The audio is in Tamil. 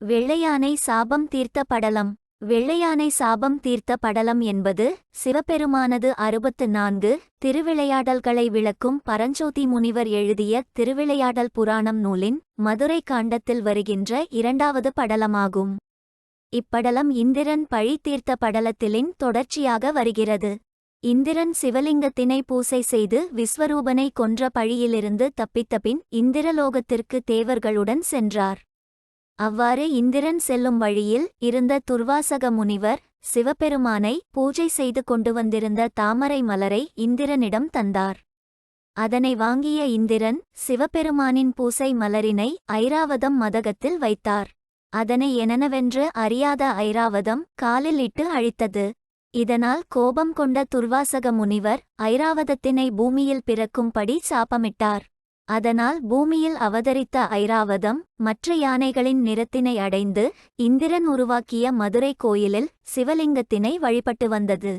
வெள்ளையானை சாபம் தீர்த்த படலம் வெள்ளையானை சாபம் தீர்த்த படலம் என்பது சிவபெருமானது அறுபத்து நான்கு திருவிளையாடல்களை விளக்கும் பரஞ்சோதி முனிவர் எழுதிய திருவிளையாடல் புராணம் நூலின் மதுரை காண்டத்தில் வருகின்ற இரண்டாவது படலமாகும். இப்படலம் இந்திரன் பழி தீர்த்த படலத்திலின் தொடர்ச்சியாக வருகிறது. இந்திரன் சிவலிங்கத்தினை பூசை செய்து விஸ்வரூபனை கொன்ற பழியிலிருந்து தப்பித்தபின் இந்திரலோகத்திற்கு தேவர்களுடன் சென்றார். அவ்வாறு இந்திரன் செல்லும் வழியில் இருந்த துர்வாசக முனிவர் சிவபெருமானை பூஜை செய்து கொண்டு வந்திருந்த தாமரை மலரை இந்திரனிடம் தந்தார். அதனை வாங்கிய இந்திரன் சிவபெருமானின் பூசை மலரினை ஐராவதம் மதகத்தில் வைத்தார். அதனை எனனவென்று அறியாத ஐராவதம் காலில் இட்டு அழித்தது. இதனால் கோபம் கொண்ட துர்வாசக முனிவர் ஐராவதத்தினை பூமியில் பிறக்கும்படி சாபமிட்டார். அதனால் பூமியில் அவதரித்த ஐராவதம் மற்ற யானைகளின் நிறத்தினை அடைந்து இந்திரன் உருவாக்கிய மதுரை கோயிலில் சிவலிங்கத்தினை வழிபட்டு வந்தது.